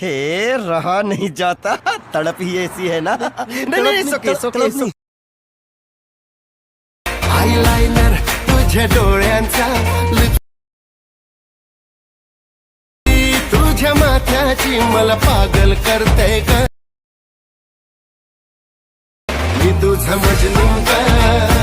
हे रहा नहीं जाता। तड़प ही ऐसी है ना। नहीं नहीं सोके सोके आयलाइनर तुझ्या डोळ्यांचा तुझ्या माथ्याची मला पागल करते ग मी तुझा मजनू ग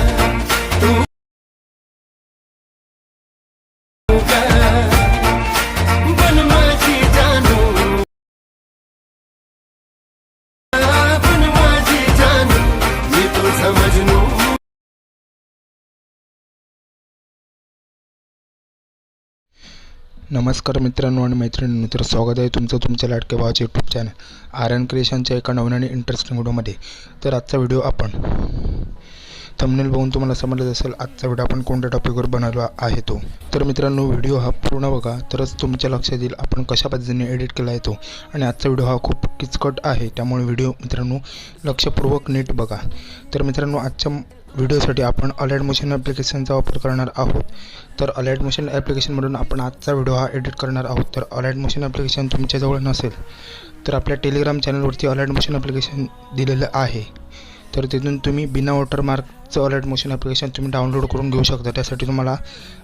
नमस्कार मित्रांनो आणि मैत्रिणींनो तर स्वागत आहे तुमचं तुमच्या लाडक्या भावाचे यूट्यूब चॅनल आर्यन क्रिएशनच्या एका नवीन आणि इंटरेस्टिंग व्हिडिओमध्ये तर आजचा व्हिडिओ आपण थंबनेल बघून तुम्हाला समजलं असेल आजचा व्हिडिओ आपण कोणत्या टॉपिकवर बनवला आहे तो. तर मित्रांनो व्हिडिओ हा पूर्ण बघा तरच तुमच्या लक्षात येईल आपण कशा पद्धतीने एडिट केला आहे तो. आणि आजचा व्हिडिओ हा खूप किचकट आहे त्यामुळे व्हिडिओ मित्रांनो लक्षपूर्वक नीट बघा. तर मित्रांनो आजच्या व्हिडिओसाठी आपण अलर्ट मोशन ॲप्लिकेशनचा वापर करणार आहोत. तर अलर्ट मोशन ॲप्लिकेशनमधून आपण आजचा व्हिडिओ हा एडिट करणार आहोत. तर अलर्ट मोशन ॲप्लिकेशन तुमच्याजवळ नसेल तर आपल्या टेलिग्राम चॅनलवरती अलर्ट मोशन ॲप्लिकेशन दिलेलं आहे. तर तिथून तुम्ही बिना वॉटरमार्कचं अलर्ट मोशन ॲप्लिकेशन तुम्ही डाउनलोड करून घेऊ शकता. त्यासाठी तुम्हाला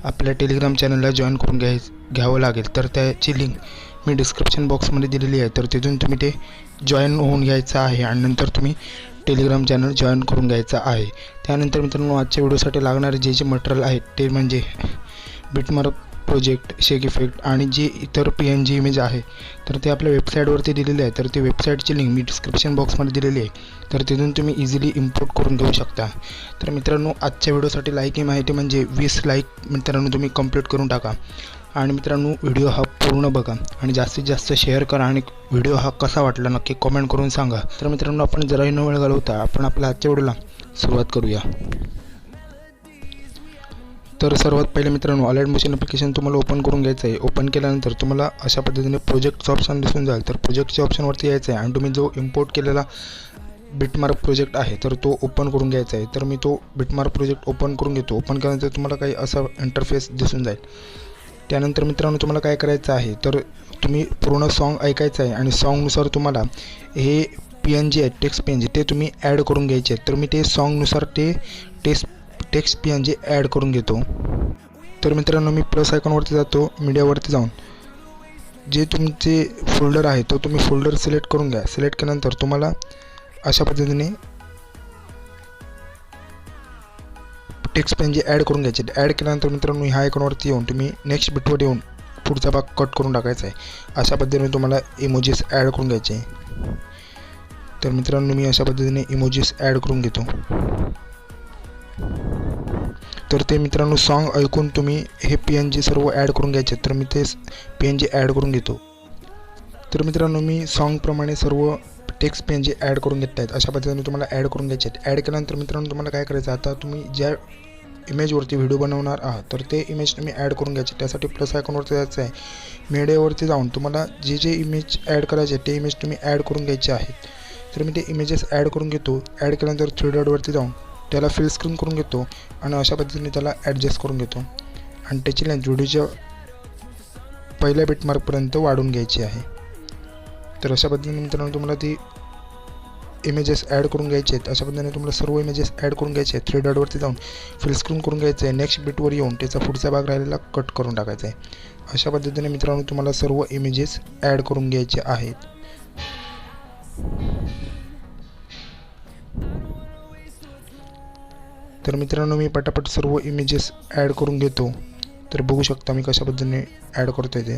आपल्या टेलिग्राम चॅनलला जॉईन करून घ्याय घ्यावं लागेल. तर त्याची लिंक मी डिस्क्रिप्शन बॉक्समध्ये दिलेली आहे. तर तिथून तुम्ही ते जॉईन होऊन घ्यायचं आहे आणि नंतर तुम्ही टेलिग्राम चॅनल जॉईन करून घ्यायचा आहे. त्यानंतर मित्रांनो आजच्या व्हिडिओसाठी लागणारे जे जे मटेरियल आहे ते म्हणजे बिटमार्क प्रोजेक्ट शेक इफेक्ट आणि जे इतर पी एन जी इमेज आहे तर ते आपल्या वेबसाईटवरती दिलेले आहे. तर ते वेबसाईटची लिंक मी डिस्क्रिप्शन बॉक्समध्ये दिलेली आहे. तर तिथून तुम्ही इझिली इम्पोर्ट करून घेऊ शकता. तर मित्रांनो आजच्या व्हिडिओसाठी लाईक ही माहिती म्हणजे वीस लाईक मित्रांनो तुम्ही कंप्लीट करून टाका. आणि मित्रांनो व्हिडिओ हा पूर्ण बघा आणि जास्तीत जास्त शेअर करा आणि व्हिडिओ हा कसा वाटला नक्की कमेंट करून सांगा. तर मित्रांनो आपण जराही न वेळ घालवता आपण आपल्या आजच्या व्हिडिओला सुरुवात करूया. तर सर्वात पहिले मित्रांनो अलर्ट मशीन ॲप्लिकेशन तुम्हाला ओपन करून घ्यायचं आहे. ओपन केल्यानंतर तुम्हाला अशा पद्धतीने प्रोजेक्टचं ऑप्शन दिसून जाईल. तर प्रोजेक्टच्या ऑप्शनवरती यायचं आहे आणि तुम्ही जो इम्पोर्ट केलेला बिटमार्क प्रोजेक्ट आहे तर तो ओपन करून घ्यायचा आहे. तर मी तो बिटमार्क प्रोजेक्ट ओपन करून घेतो. ओपन केल्यानंतर तुम्हाला काही असा इंटरफेस दिसून जाईल. त्यानंतर मित्रांनो तुम्हाला काय करायचं आहे? तर तुम्ही पूर्ण सॉन्ग ऐकायचं आहे आणि सॉन्गनुसार तुम्हाला हे पी एन जी आहे टेक्स्ट पी एन जी ते तुम्ही ॲड करून घ्यायचे आहेत. तर मी ते सॉन्गनुसार ते text text P N G add करून घेतो. तर मित्रांनो मी प्लस आयकॉनवरती जातो मीडियावरती जाऊन. जे तुमचे फोल्डर आहे तो तुम्ही फोल्डर सिलेक्ट करून घ्या. सिलेक्ट केल्यानंतर तुम्हाला अशा पद्धतीने टेक्स्ट पेन जे ॲड करून घ्यायचे. ॲड केल्यानंतर मित्रांनो ह्या आयकॉनवरती येऊन तुम्ही नेक्स्ट बिटवर येऊन पुढचा भाग कट करून टाकायचा आहे. अशा पद्धतीने तुम्हाला इमोजीस ॲड करून घ्यायचे तर मित्रांनो मी अशा पद्धतीने इमोजीस ॲड करून घेतो. तर ते मित्रांनो सॉन्ग ऐकून तुम्ही हे पी एन जी सर्व ॲड करून घ्यायचे तर मी ते पी एन जी ॲड करून घेतो. तर मित्रांनो मी सॉन्गप्रमाणे सर्व टेक्स्ट पेन जे ॲड करून घेत आहेत अशा पद्धतीने तुम्हाला ॲड करून घ्यायचे आहेत. ॲड केल्यानंतर मित्रांनो तुम्हाला काय करायचं आता तुम्ही ज्या इमेजवरती व्हिडिओ बनवणार आहात तर ते इमेज तुम्ही ॲड करून घ्यायचे. त्यासाठी प्लस आयकॉनवरती जायचं आहे. मीडियावरती जाऊन तुम्हाला जे जे इमेज ॲड करायचे ते इमेज तुम्ही ॲड करून घ्यायचे आहेत. तर मी ते इमेजेस ॲड करून घेतो. ॲड केल्यानंतर थ्री डॉटवरती जाऊन त्याला फिल स्क्रीन करून घेतो आणि अशा पद्धतीने त्याला ॲडजस्ट करून घेतो. आणि त्याची लेंथ व्हिडिओच्या पहिल्या बिटमार्कपर्यंत वाढून घ्यायची आहे. तर अशा पद्धतीने मित्रांनो तुम्हाला ती इमेजेस ॲड करून घ्यायचे आहेत. अशा पद्धतीने तुम्हाला सर्व इमेजेस ॲड करून घ्यायचे आहेत. थ्री डॉटवरती जाऊन फिल स्क्रीन करून घ्यायचं आहे. नेक्स्ट बिटवर येऊन त्याचा पुढचा भाग राहिलेला कट करून टाकायचा आहे. अशा पद्धतीने मित्रांनो तुम्हाला सर्व इमेजेस ॲड करून घ्यायचे आहेत. तर मित्रांनो मी पटापट सर्व इमेजेस ॲड करून घेतो. तर बघू शकता मी कशा पद्धतीने ॲड करतो आहे ते.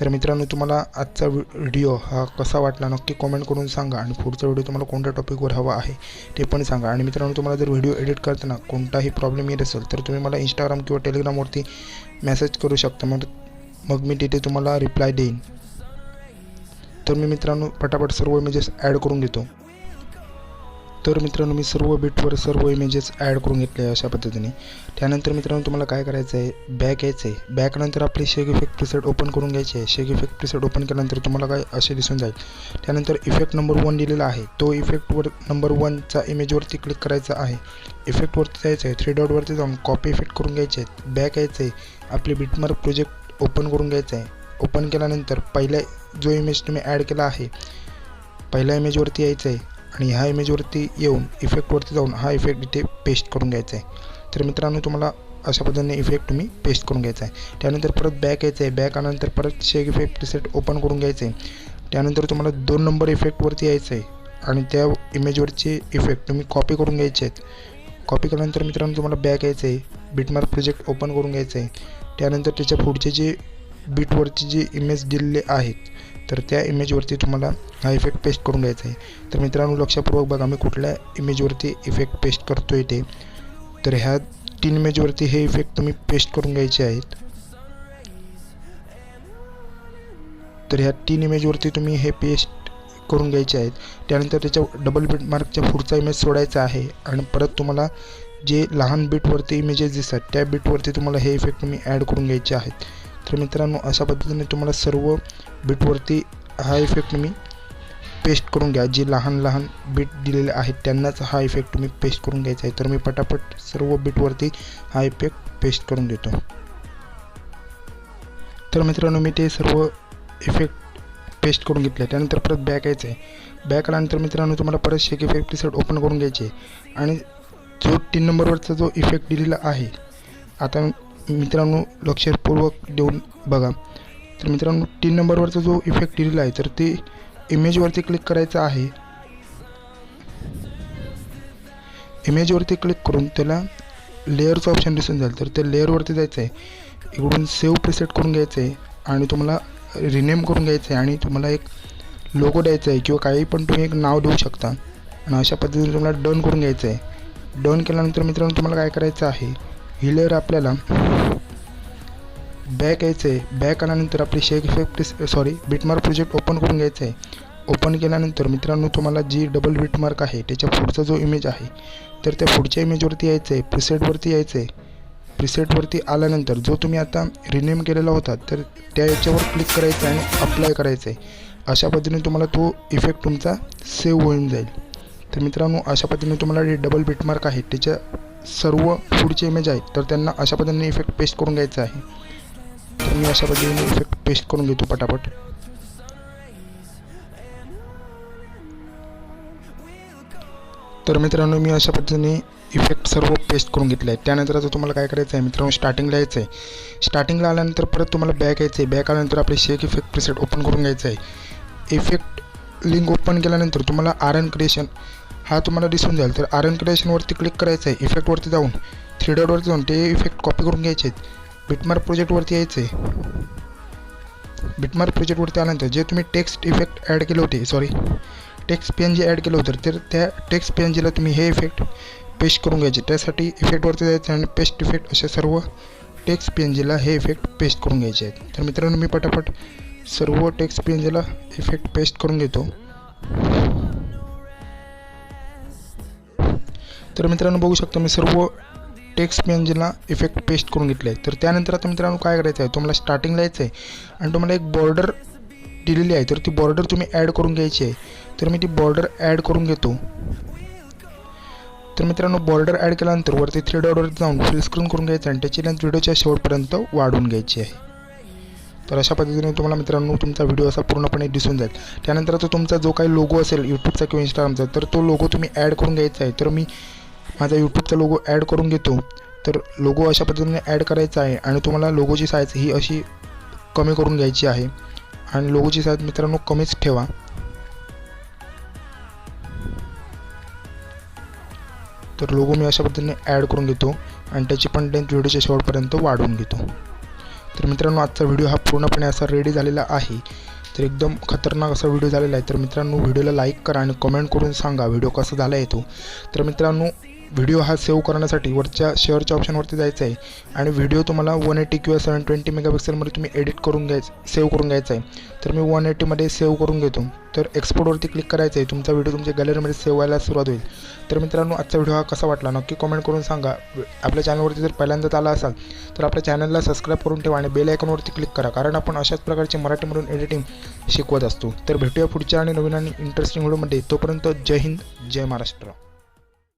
तर मित्रांनो तुम्हाला आजचा व्हिडिओ हा कसा वाटला नक्की कॉमेंट करून सांगा आणि पुढचा व्हिडिओ तुम्हाला कोणत्या टॉपिकवर हवा आहे ते पण सांगा. आणि मित्रांनो तुम्हाला जर व्हिडिओ एडिट करताना कोणताही प्रॉब्लेम येत असेल तर तुम्ही मला इंस्टाग्राम किंवा टेलिग्रामवरती मेसेज करू शकता. मग मग मी तिथे तुम्हाला रिप्लाय देईन. तर मी मित्रांनो पटापट सर्व इमेजेस ॲड करून घेतो तर मित्रांनो मी सर्व बिटवर सर्व इमेजेस ॲड करून घेतले अशा पद्धतीने. त्यानंतर मित्रांनो तुम्हाला काय करायचं आहे? बॅक यायचं आहे. बॅकनंतर आपली शेक इफेक्ट प्रिसेट ओपन करून घ्यायची आहे. शेक इफेक्ट प्रिसेट ओपन केल्यानंतर तुम्हाला काय असे दिसून जाईल? त्यानंतर इफेक्ट नंबर वन दिलेला आहे. तो इफेक्टवर नंबर वनचा इमेजवरती क्लिक करायचा आहे. इफेक्टवरती जायचं आहे. थ्री डॉटवरती जाऊन कॉपी इफेक्ट करून घ्यायचे आहेत. बॅक यायचं आहे. आपली बिटमार्क प्रोजेक्ट ओपन करून घ्यायचं आहे. ओपन केल्यानंतर पहिल्या जो इमेज तुम्ही ॲड केला आहे पहिल्या इमेजवरती यायचं आहे. आणि ह्या इमेजवरती येऊन इफेक्टवरती जाऊन हा इफेक्ट इथे पेस्ट करून घ्यायचा आहे. तर मित्रांनो तुम्हाला अशा पद्धतीने इफेक्ट तुम्ही पेस्ट करून घ्यायचा आहे. त्यानंतर परत बॅक यायचं आहे. बॅक आल्यानंतर परत शेक इफेक्ट रिसेट ओपन करून घ्यायचं आहे. त्यानंतर तुम्हाला दोन नंबर इफेक्टवरती यायचं आहे. आणि त्या इमेजवरचे इफेक्ट तुम्ही कॉपी करून घ्यायचे आहेत. कॉपी केल्यानंतर मित्रांनो तुम्हाला बॅक यायचं आहे. बिटमार्क प्रोजेक्ट ओपन करून घ्यायचं आहे. त्यानंतर त्याच्या पुढचे जे बीटवरची जे इमेज दिलेले आहेत तर त्या इमेजवरती तुम्हाला हा इफेक्ट पेस्ट करून घ्यायचा आहे. तर मित्रांनो लक्षपूर्वक बघा मी कुठल्या इमेजवरती इफेक्ट पेस्ट करतो आहे ते. तर ह्या तीन इमेजवरती हे इफेक्ट तुम्ही पेस्ट करून घ्यायचे आहेत. तर ह्या तीन इमेजवरती तुम्ही हे पेस्ट करून घ्यायचे आहेत. त्यानंतर त्याच्या डबल बीट मार्कच्या पुढचा इमेज सोडायचा आहे आणि परत तुम्हाला जे लहान बीटवरती इमेजेस दिसतात त्या बीटवरती तुम्हाला हे इफेक्ट तुम्ही ॲड करून घ्यायचे आहेत. तर मित्रांनो अशा पद्धतीने तुम्हाला सर्व बीटवरती हा इफेक्ट तुम्ही पेस्ट करून घ्या. जे लहान लहान बीट दिलेले आहेत त्यांनाच हा इफेक्ट तुम्ही पेस्ट करून घ्यायचा आहे. तर मी पटापट सर्व बीटवरती हा इफेक्ट पेस्ट करून देतो. तर मित्रांनो मी ते सर्व इफेक्ट पेस्ट करून घेतले. त्यानंतर परत बॅक यायचं आहे. बॅक आल्यानंतर मित्रांनो तुम्हाला परत शेक इफेक्ट प्रिसेट ओपन करून घ्यायचे आहे. आणि जो तीन नंबरवरचा जो इफेक्ट दिलेला आहे आता मित्रांनो लक्षपूर्वक देऊन बघा. तर मित्रांनो तीन नंबरवरचा जो इफेक्ट दिलेला आहे तर ते इमेजवरती क्लिक करायचं आहे. इमेजवरती क्लिक करून त्याला लेअरचं ऑप्शन दिसून जाईल. तर त्या लेअरवरती जायचं आहे. इकडून सेव्ह प्रिसेट करून घ्यायचं आहे आणि तुम्हाला रिनेम करून घ्यायचं आहे आणि तुम्हाला एक लोगो द्यायचा आहे किंवा काही पण तुम्ही एक नाव देऊ शकता. आणि अशा पद्धतीने तुम्हाला डन करून घ्यायचं आहे. डन केल्यानंतर मित्रांनो तुम्हाला काय करायचं आहे? हिलर आपल्याला बॅक यायचं आहे बॅक आल्यानंतर आपली shake effect sorry beat mark project open करून घ्यायचं आहे ओपन केल्यानंतर मित्रांनो तुम्हाला जी डबल बिटमार्क आहे. त्याच्या पुढचा जो इमेज आहे तर त्या पुढच्या इमेजवरती यायचं आहे प्रिसेटवरती यायचं आहे प्रिसेटवरती आल्यानंतर जो तुम्ही आता रिनेम केलेला होता तर त्या याच्यावर क्लिक करायचं आहे आणि अप्लाय करायचं आहे अशा पद्धतीने तुम्हाला तो इफेक्ट तुमचा सेव्ह होऊन जाईल. तर मित्रांनो अशा पद्धतीने तुम्हाला जे डबल बिटमार्क आहे त्याच्या सर्व पुढचे इमेज आहेत तर त्यांना अशा पद्धतीने इफेक्ट पेस्ट करून घ्यायचा आहे. तर मी अशा पद्धतीने इफेक्ट पेस्ट करून घेतो पटापट. तर मित्रांनो मी अशा पद्धतीने इफेक्ट सर्व पेस्ट करून घेतले आहे त्यानंतर आता तुम्हाला काय करायचं आहे मित्रांनो स्टार्टिंगला यायचं आहे. स्टार्टिंगला आल्यानंतर परत तुम्हाला बॅक यायचं आहे. बॅक आल्यानंतर आपले शेक इफेक्ट प्रिसेट ओपन करून घ्यायचं आहे. इफेक्ट लिंक ओपन केल्यानंतर तुम्हाला आर एन क्रिएशन हा तुम्हाला दिसून जाईल. तर आर एन क्रिएशनवरती क्लिक करायचं आहे. इफेक्टवरती जाऊन थ्री डॉटवरती जाऊन ते इफेक्ट कॉपी करून घ्यायचे आहेत. बिटमार्क प्रोजेक्टवरती यायचं आहे. बिटमार्क प्रोजेक्टवरती आल्यानंतर जे तुम्ही टेक्स्ट इफेक्ट ॲड केले होते sorry text P N G add केलं होतं तर त्या टेक्स्ट पी एन जीला तुम्ही हे इफेक्ट पेस्ट करून घ्यायचे. त्यासाठी इफेक्टवरती जायचं आणि पेस्ट इफेक्ट असे सर्व टेक्स्ट पी एन जीला हे इफेक्ट पेस्ट करून घ्यायचे आहेत. तर मित्रांनो मी पटापट सर्व टेक्स्ट पी इफेक्ट पेस्ट करून घेतो. तर मित्रांनो बघू शकता मी सर्व टेक्स्ट पेंजला इफेक्ट पेस्ट करून घेतले आहे तर त्यानंतर आता मित्रांनो काय करायचं आहे तुम्हाला स्टार्टिंगला यायचं आहे आणि तुम्हाला एक बॉर्डर दिलेली आहे. तर ती बॉर्डर तुम्ही ॲड करून घ्यायची आहे. तर मी ती बॉर्डर ॲड करून घेतो. तर मित्रांनो बॉर्डर ॲड केल्यानंतर वरती थ्री डॉटवर जाऊन फुल स्क्रीन करून घ्यायचं आणि त्याची लेंथ व्हिडिओच्या शेवटपर्यंत वाढवून घ्यायची आहे. तर अशा पद्धतीने तुम्हाला मित्रांनो तुमचा व्हिडिओ असा पूर्णपणे दिसून जाईल. त्यानंतर तो तुमचा जो काही लोगो असेल यूट्यूबचा किंवा इंस्टाग्रामचा तर तो लोगो तुम्ही ॲड करून घ्यायचा आहे. तर मी माझा यूट्यूबचा लोगो ॲड करून घेतो. तर लोगो अशा पद्धतीने ॲड करायचा आहे आणि तुम्हाला लोगोची साईज ही अशी कमी करून घ्यायची आहे. आणि लोगोची साईज मित्रांनो कमीच ठेवा. तर लोगो मी अशा पद्धतीने ॲड करून घेतो आणि त्याची पण लेंथ व्हिडिओच्या शेवटपर्यंत वाढवून घेतो. तर मित्रांनो आजचा व्हिडिओ हा पूर्णपणे असा रेडी झालेला आहे. तर एकदम खतरनाक असा व्हिडिओ झालेला आहे. तर मित्रांनो व्हिडिओला लाईक करा आणि कमेंट करून सांगा व्हिडिओ कसा झाला येतो तर मित्रांनो व्हिडिओ हा सेव्ह करण्यासाठी वरच्या शेअरच्या ऑप्शनवरती जायचं आहे. आणि व्हिडिओ तुम्हाला वन एटी किंवा सेवन ट्वेंटी मेगापिक्सेलमध्ये तुम्ही एडिट करून घ्यायचं सेव्ह करून घ्यायचा आहे. तर मी वन एटीमध्ये सेव्ह करून घेतो. तर एक्सपोर्टवरती क्लिक करायचं आहे. तुमचा व्हिडिओ तुमच्या गॅलरीमध्ये सेव्ह व्हायला सुरुवात होईल. तर मित्रांनो आजचा व्हिडिओ हा कसा वाटला? नक्की कमेंट करून सांगा. आपल्या चॅनलवरती जर पहिल्यांदाच आला असाल तर आपल्या चॅनलला सबस्क्राईब करून ठेवा आणि बेल आयकॉनवरती क्लिक करा. कारण आपण अशाच प्रकारचे मराठीमधून एडिटिंग शिकवत असतो. तर भेटूया पुढच्या आणि नवीन आणि इंटरेस्टिंग व्हिडिओमध्ये तोपर्यंत जय हिंद जय महाराष्ट्र.